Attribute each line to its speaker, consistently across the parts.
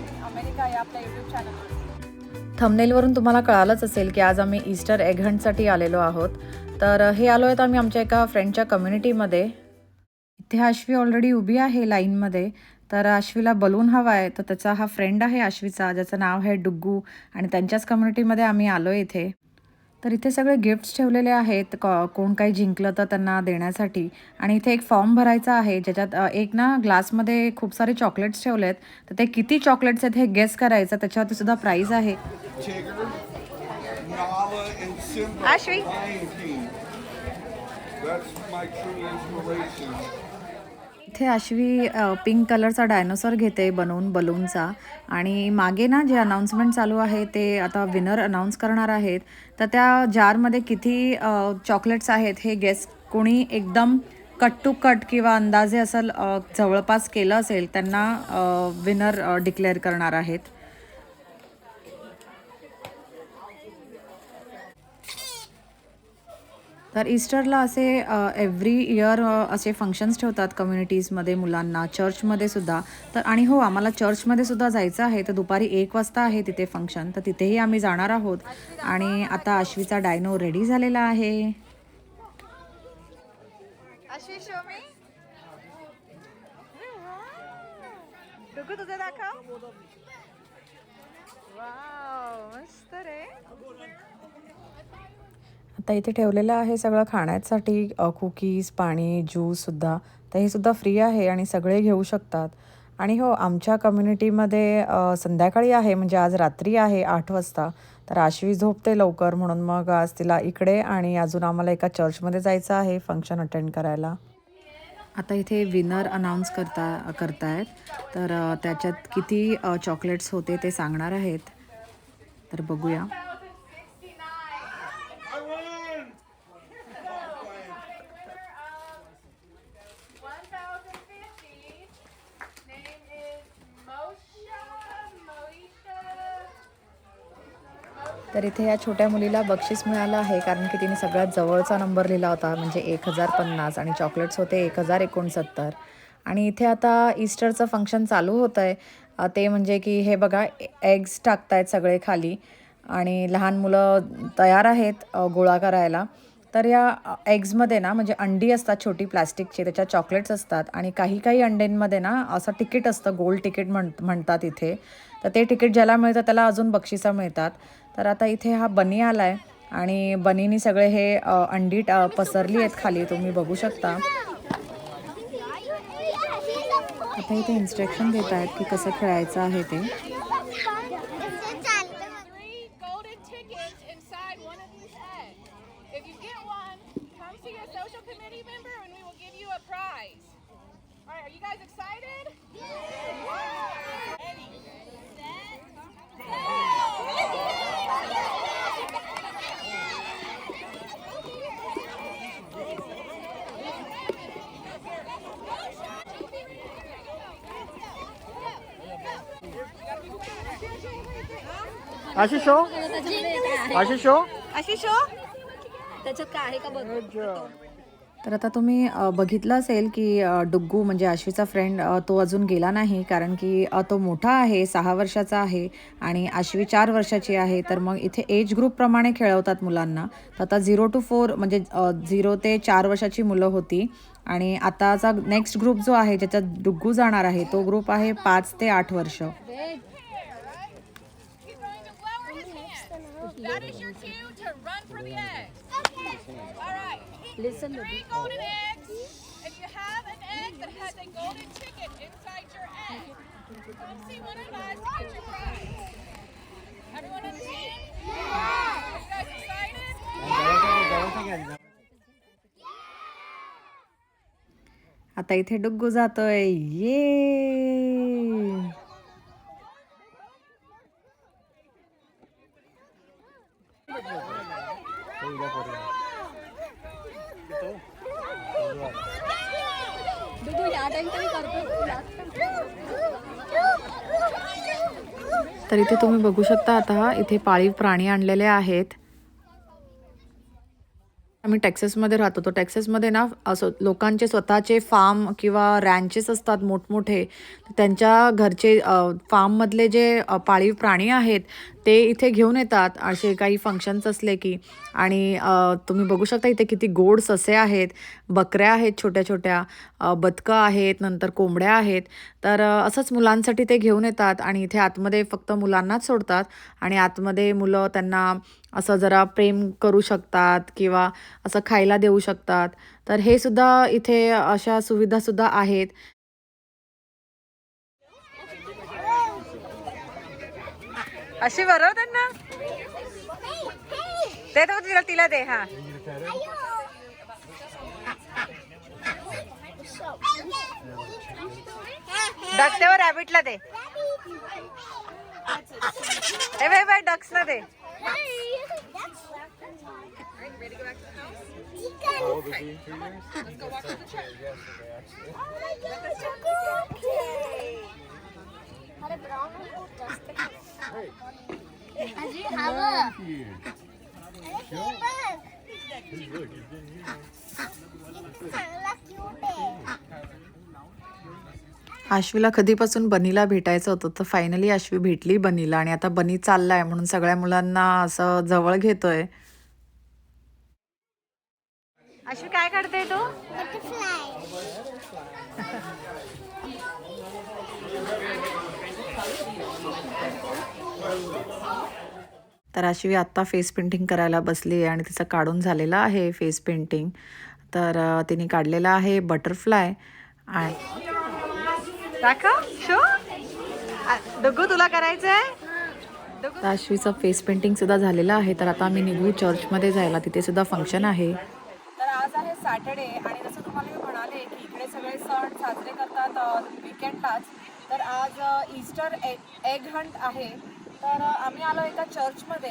Speaker 1: मी America या आपल्या YouTube चॅनलवर
Speaker 2: थंबनेलवरून तुम्हाला कळालंच असेल की आज आम्ही ईस्टर एग हंटसाठी आलेलो आहोत. तर हे आलो आहेत आम्ही आमच्या एका फ्रेंडच्या कम्युनिटीमध्ये इथे आश्वी ऑलरेडी उभी आहे लाईनमध्ये तर आश्वीला बलून हवा आहे. तर त्याचा हा फ्रेंड आहे आश्वीचा ज्याचं नाव आहे डुग्गू. आणि त्यांच्याच कम्युनिटीमध्ये आम्ही आलो इथे. तर इथे सगळे गिफ्ट्स ठेवलेले आहेत. को कोण काही जिंकलं तर त्यांना देण्यासाठी. आणि इथे एक फॉर्म भरायचा आहे ज्याच्यात एक ना ग्लासमध्ये खूप सारे चॉकलेट्स ठेवले आहेत तर ते किती चॉकलेट्स आहेत हे गेस करायचं. त्याच्यावरती सुद्धा प्राईज आहे. इथे आश्वी पिंक कलरचा डायनोसॉर घेते बनवून बलूनचा आणि मागे ना जे अनाऊन्समेंट चालू आहे ते आता विनर अनाऊन्स करणार आहेत. तर त्या जारमध्ये किती चॉकलेट्स आहेत हे गेस कोणी एकदम कट टू कट किंवा अंदाजे असं जवळपास केलं असेल त्यांना विनर डिक्लेअर करणार आहेत. तर ईस्टरला असे एव्हरी इयर असे फंक्शन्स ठेवतात कम्युनिटीजमध्ये मुलांना चर्चमध्ये सुद्धा. तर आणि हो आम्हाला चर्चमध्ये सुद्धा जायचं आहे. तर दुपारी एक वाजता आहे तिथे फंक्शन तर तिथेही आम्ही जाणार आहोत. आणि आता आश्वीचा डायनो रेडी झालेला आहे.
Speaker 1: तुझं दाखव. मस्त रे.
Speaker 2: आता इथे ठेवलेलं आहे सगळं खाण्यासाठी कुकीज पाणी ज्यूससुद्धा तर हे सुद्धा फ्री आहे आणि सगळे घेऊ शकतात. आणि हो आमच्या कम्युनिटीमध्ये संध्याकाळी आहे म्हणजे आज रात्री आहे आठ वाजता. तर आशवी झोपते लवकर म्हणून मग आज तिला इकडे आणि अजून आम्हाला एका चर्चमध्ये जायचं आहे फंक्शन अटेंड करायला. आता इथे विनर अनाऊन्स करता करतायत. तर त्याच्यात किती चॉकलेट्स होते ते सांगणार आहेत. तर बघूया. तर इथे या छोट्या मुलीला बक्षीस मिळालं आहे कारण की तिने सगळ्यात जवळचा नंबर लिहिला होता म्हणजे एक हजार पन्नास आणि चॉकलेट्स होते एक हजार एकोणसत्तर. आणि इथे आता ईस्टरचं फंक्शन चालू होतं आहे ते म्हणजे की हे बघा एग्स टाकतायत सगळे खाली आणि लहान मुलं तयार आहेत गोळा करायला. तर या एग्जमध्ये ना म्हणजे अंडी असतात छोटी प्लास्टिकची त्याच्यात चॉकलेट्स असतात आणि काही काही अंड्यांमध्ये ना असं तिकीट असतं गोल्ड तिकीट म्हण म्हणतात इथे. तर ते तिकीट ज्याला मिळतं त्याला अजून बक्षिसं मिळतात. तर आता इथे हा बनी आला आहे आणि बनीनी सगळे हे अंडी पसरली आहेत खाली. तुम्ही बघू शकता. आता इथे इन्स्ट्रक्शन देत आहेत की कसं खेळायचं आहे ते.
Speaker 3: आशिष हो? आशिष हो?
Speaker 1: अशी शो
Speaker 2: तर आता तुम्ही बघितलं असेल की डुग्गू म्हणजे आश्वीचा फ्रेंड तो अजून गेला नाही कारण की तो मोठा आहे सहा वर्षाचा आहे आणि आश्वी चार वर्षाची आहे. तर मग इथे एज ग्रुपप्रमाणे खेळवतात मुलांना. तर आता झिरो टू फोर म्हणजे झिरो ते चार वर्षाची मुलं होती. आणि आताचा नेक्स्ट ग्रुप जो आहे ज्याच्यात डुग्गू जाणार आहे तो ग्रुप आहे पाच ते आठ वर्ष.
Speaker 4: That is your cue to run for the eggs. All right. Listen Three golden eggs. If you have an egg that has a golden ticket inside your egg, come see one of us to get your prize. Everyone understand? Yeah. You guys excited?
Speaker 2: आता इथे डुग्गू जातोय ये तर इथे तुम्ही बघू शकता आता इथे पाळीव प्राणी आणलेले आहेत. आम्ही टॅक्सेसमध्ये राहतो. तो टॅक्सेसमध्ये ना असं लोकांचे स्वतःचे फार्म किंवा रँचेस असतात मोठमोठे त्यांच्या घरचे फार्ममधले जे पाळीव प्राणी आहेत ते इथे घेऊन येतात. असे काही फंक्शन्स असले की आणि तुम्ही बघू शकता इथे किती गोड ससे आहेत बकऱ्या आहेत छोट्या छोट्या बदकं आहेत नंतर कोंबड्या आहेत. तर असंच मुलांसाठी ते घेऊन येतात आणि इथे आतमध्ये फक्त मुलांनाच सोडतात आणि आतमध्ये मुलं त्यांना असं जरा प्रेम करू शकतात किंवा असं खायला देऊ शकतात. तर हे सुद्धा इथे अशा सुविधासुद्धा आहेत.
Speaker 1: अशी बरं त्यांना? दे तो तिला तिला दे हा. डक्स रॅबिटला दे. ए bye bye Alright, ready to
Speaker 5: go back to the house?
Speaker 4: How? Let's go walk to the truck. Yesterday. Oh my goodness, you're
Speaker 1: Had a brown little dust Hey, And you have a. He's really good. You. A
Speaker 2: आश्वीला कधीपासून बनीला भेटायचं होतं तर finally Ashvi भेटली बनीला आणि आता बनी चाललाय म्हणून सगळ्या मुलांना असं जवळ घेतोय.
Speaker 1: अशी काय काढते तू?
Speaker 2: तर आश्वी आत्ता फेस पेंटिंग करायला बसली आहे आणि तिचं काढून झालेलं आहे फेस पेंटिंग तर तिने काढलेलं आहे बटरफ्लाय आणि
Speaker 1: दाखव शो तुला
Speaker 2: तर आश्वीचं फेस पेंटिंग सुद्धा झालेलं आहे तर आता आम्ही निघू चर्चमध्ये जायला. तिथे सुद्धा फंक्शन आहे.
Speaker 1: तर आज आहे सॅटर्डे आणि जसं तुम्हाला मी म्हणाले की इकडे सगळे सण साजरे करतात विकेंडलाच तर आज ईस्टर एग एग हंट आहे. तर आम्ही आलो एका चर्चमध्ये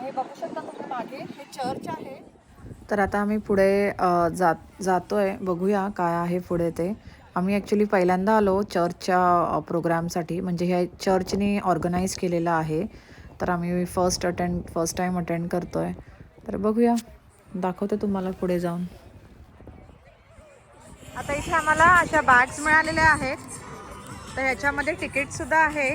Speaker 1: हे बघू शकता तुम्ही मागे हे चर्च आहे.
Speaker 2: तर आता आम्ही पुढे अ, जात जातोय. बघूया काय आहे पुढे ते. आम्ही ॲक्च्युली पहिल्यांदा आलो चर्चच्या प्रोग्रामसाठी. म्हणजे हे चर्चने ऑर्गनाईज केलेलं आहे. तर आम्ही first attend first time attend करतो आहे तर बघूया. दाखवते तुम्हाला पुढे जाऊन.
Speaker 1: आता इथे आम्हाला अशा बॅग्स मिळालेल्या आहेत. तर ह्याच्यामध्ये तिकीटसुद्धा आहे.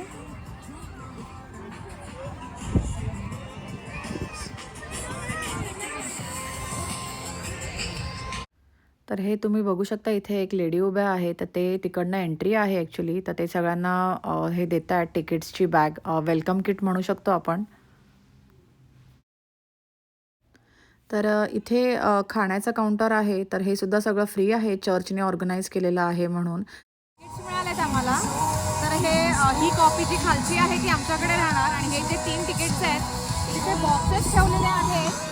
Speaker 2: तर हे तुम्ही बघू शकता इथे एक लेडी उभ्या आहे तर ते तिकडनं एंट्री आहे ॲक्च्युली तर ते सगळ्यांना हे देत आहेत तिकीट्सची बॅग वेलकम किट म्हणू शकतो आपण. तर इथे खाण्याचं काउंटर आहे तर हे सुद्धा सगळं फ्री आहे चर्चने ऑर्गनाईज केलेलं आहे म्हणून.
Speaker 1: मिळालेत आम्हाला. तर हे ही कॉपी जी खालची आहे ती आमच्याकडे राहणार. आणि हे जे तीन तिकीट्स आहेत तिथे बॉक्सेस ठेवलेले आहेत.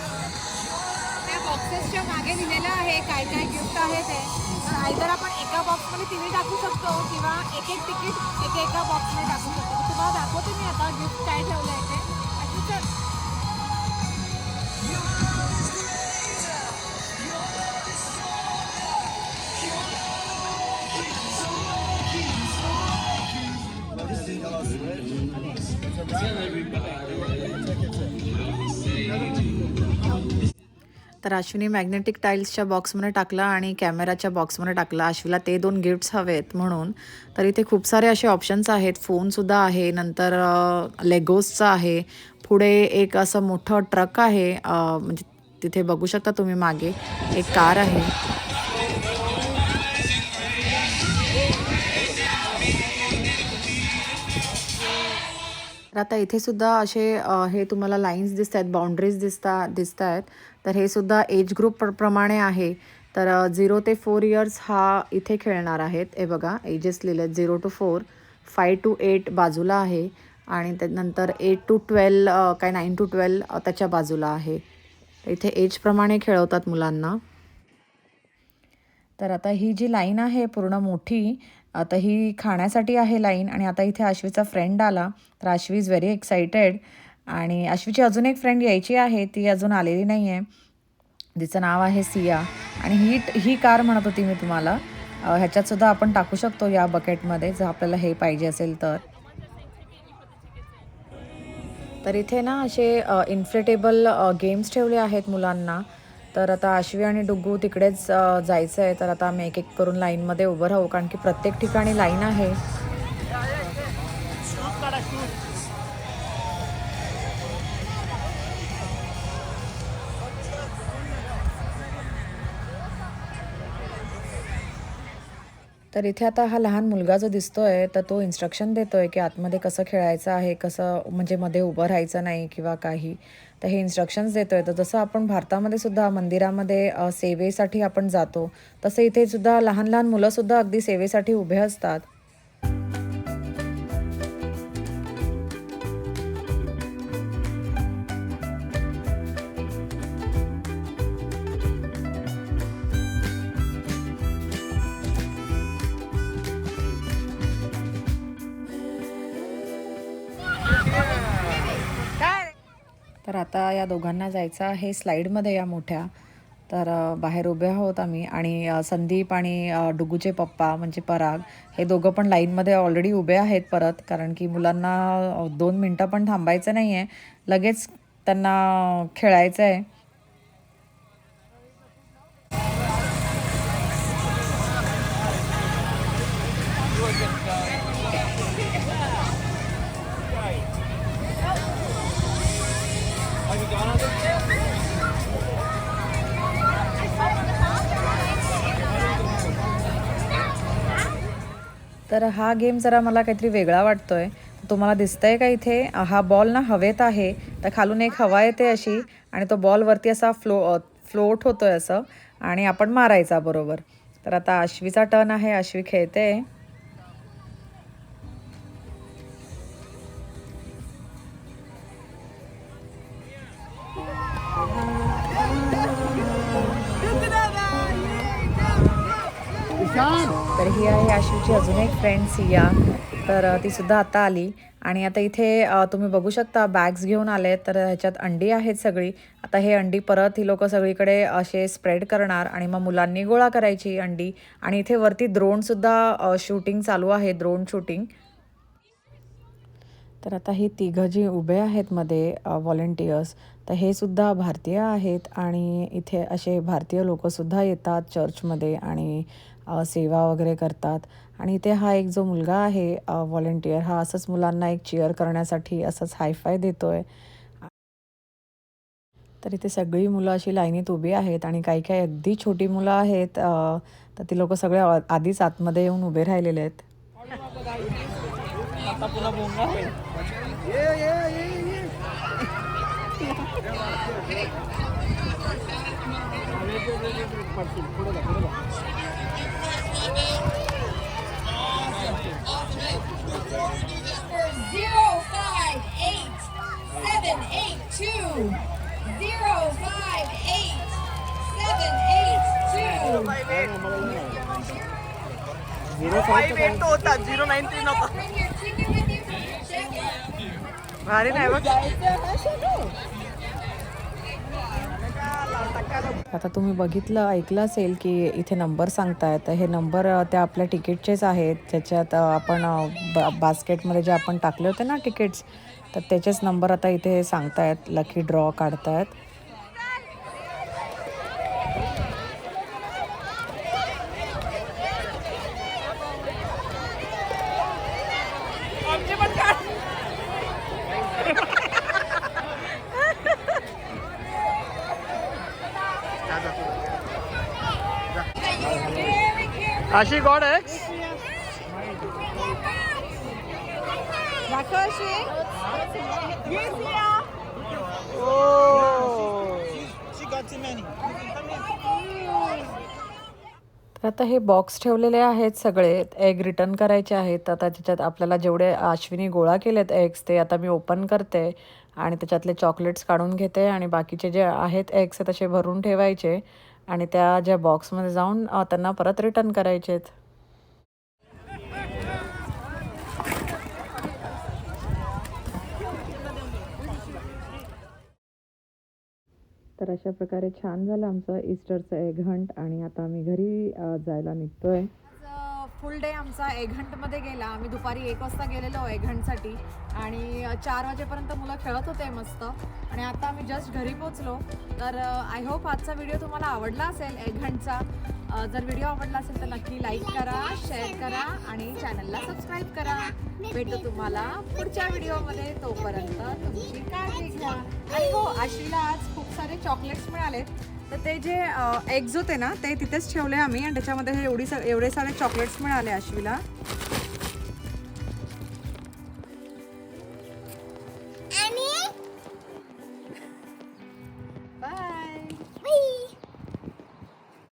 Speaker 1: बॉक्सेसच्या मागे लिहिलेलं आहे काय काय गिफ्ट आहे ते. तर आयदर आपण एका बॉक्समध्ये तिने टाकू शकतो किंवा एक एक तिकीट एक एका बॉक्समध्ये टाकू शकतो. तुम्हाला दाखवते मी आता गिफ्ट काय ठेवलं आहे ते. अशी तर
Speaker 2: तर अश्विनी मॅग्नेटिक टाईल्सच्या बॉक्समध्ये टाकला आणि कॅमेराच्या बॉक्समध्ये टाकला. अश्विला ते दोन गिफ्ट्स हवेत म्हणून. तर इथे खूप सारे असे ऑप्शन्स आहेत. फोनसुद्धा आहे. नंतर लेगोजचं आहे. पुढे एक असं मोठं ट्रक आहे. म्हणजे तिथे बघू शकता तुम्ही मागे. एक कार आहे. तर आता इथे सुद्धा असे हे तुम्हाला लाईन्स दिसत आहेत बाउंड्रीज दिसता दिसत आहेत तर हे सुद्धा एज ग्रुप प्र प्रमाणे आहे. तर झिरो ते फोर इयर्स हा इथे खेळणार आहेत. हे बघा एजेस लिहिले आहेत zero two four five two eight बाजूला आहे. आणि त्यानंतर एट टू ट्वेल्व काय नाईन टू ट्वेल्व त्याच्या बाजूला आहे. इथे एजप्रमाणे खेळवतात मुलांना. तर आता ही जी लाईन आहे पूर्ण मोठी आता ही खाण्यासाठी आहे लाईन आणि आता इथे आश्वीचा फ्रेंड आला. तर आश्वी इज व्हेरी एक्सायटेड आणि आश्वीची अजून एक फ्रेंड यायची आहे. ती अजून आलेली नाही आहे तिचं नाव आहे सिया. आणि ही ही कार म्हणत होती मी तुम्हाला. ह्याच्यातसुद्धा आपण टाकू शकतो या बकेटमध्ये जर आपल्याला हे पाहिजे असेल तर. तर इथे ना असे इन्फ्लेटेबल गेम्स ठेवले आहेत मुलांना. तर आता आश्वी आणि डुग्गू तिकडेच जायचं आहे तर आता आम्ही एक एक करून लाईनमध्ये उभं राहू. कारण की प्रत्येक ठिकाणी लाईन आहे. तर इथे आता हा लहान मुलगा जो दिसतोय तर तो इन्स्ट्रक्शन देतोय की आतमध्ये कसं खेळायचं आहे कसं म्हणजे मध्ये उभं राहायचं नाही किंवा काही. तर हे इन्स्ट्रक्शन्स देतोय. तर जसं आपण भारतामध्ये सुद्धा मंदिरामध्ये सेवेसाठी आपण जातो तसं इथे सुद्धा लहान लहान मुलंसुद्धा अगदी सेवेसाठी उभे असतात. तर आता या दोघांना जायचं आहे स्लाईडमध्ये या मोठ्या. तर बाहेर उभे आहोत आम्ही आणि संदीप आणि डुगूचे पप्पा म्हणजे पराग हे दोघं पण लाईनमध्ये ऑलरेडी उभे आहेत परत कारण की मुलांना दोन मिनटं पण थांबायचं नाही आहे लगेच त्यांना खेळायचं आहे तर हा गेम जरा मला काहीतरी वेगळा वाटतोय. तुम्हाला दिसतंय का इथे? हा बॉल ना हवेत आहे. तर खालून एक हवा येते अशी आणि तो बॉल वरती असा फ्लो फ्लोट होतोय असं आणि आपण मारायचा बरोबर. तर आता आश्वीचा टर्न आहे. आश्वी खेळते. फ्रेंड सिया तर तीसुद्धा आता आली. आणि आता इथे तुम्ही बघू शकता बॅग्स घेऊन आले तर ह्याच्यात अंडी आहेत सगळी. आता हे अंडी परत ही लोक सगळीकडे असे स्प्रेड करणार आणि मग मुलांनी गोळा करायची अंडी. आणि इथे वरती द्रोणसुद्धा शूटिंग चालू आहे द्रोण शूटिंग तर आता हे तिघं जे उभे आहेत मध्ये व्हॉलेंटियर्स तर हे सुद्धा भारतीय आहेत. आणि इथे असे भारतीय लोकंसुद्धा येतात चर्चमध्ये आणि सेवा वगैरे करतात. आणि इथे हा एक जो मुलगा आहे व्हॉलेंटियर हा असंच मुलांना एक चेअर करण्यासाठी असंच हायफाय देतोय तर इथे सगळी मुलं अशी लाईनीत उभी आहेत आणि काही काही अगदी छोटी मुलं आहेत तर ती लोक सगळे आधीच आतमध्ये येऊन उभे राहिलेले आहेत भारी नाही बघ. आता तुम्ही बघितलं ऐकलं असेल की इथे नंबर सांगतायत तर हे नंबर त्या आपल्या तिकीटचेच आहेत. ज्याच्यात अ, आपण बा बास्केटमध्ये जे आपण टाकले होते ना तिकीट्स तर त्याचेच नंबर आता इथे सांगतायत. लकी ड्रॉ काढतायत.
Speaker 4: अशी
Speaker 3: Ashi got Oh.
Speaker 2: तर आता हे बॉक्स ठेवलेले आहेत सगळे. एग रिटर्न करायचे आहेत. आता त्याच्यात आपल्याला जेवढे आश्विनी गोळा केलेत एग्स ते आता मी ओपन करते. आणि त्याच्यातले चॉकलेट्स काढून घेते. आणि बाकीचे जे आहेत एग्स तसे भरून ठेवायचे. आणि त्या ज्या बॉक्समध्ये जाऊन त्यांना परत रिटर्न करायचे आहेत. तर अशा प्रकारे छान झालं आमचं ईस्टरचं एग हंट आणि आता आम्ही घरी जायला जायला निघतोय. फुल डे आमचा एघंटमध्ये गेला. आम्ही दुपारी एक वाजता गेलेलो एघंटसाठी. आणि चार वाजेपर्यंत मुलं खेळत होते मस्त. आणि आता आम्ही जस्ट घरी पोचलो तर आय होप आजचा व्हिडिओ तुम्हाला आवडला असेल एघंटचा. जर व्हिडिओ आवडला असेल तर नक्की लाईक करा शेअर करा आणि चॅनलला सबस्क्राईब करा. भेटू तुम्हाला पुढच्या व्हिडिओमध्ये तोपर्यंत तुमची काळजी घ्या. आणि हो आशीला आज खूप सारे चॉकलेट्स मिळाले तर ते जे एग्ज होते ना ते तिथेच ठेवले आम्ही. आणि त्याच्यामध्ये हे एवढी सा- एवढे सारे चॉकलेट्स मिळाले आश्वीला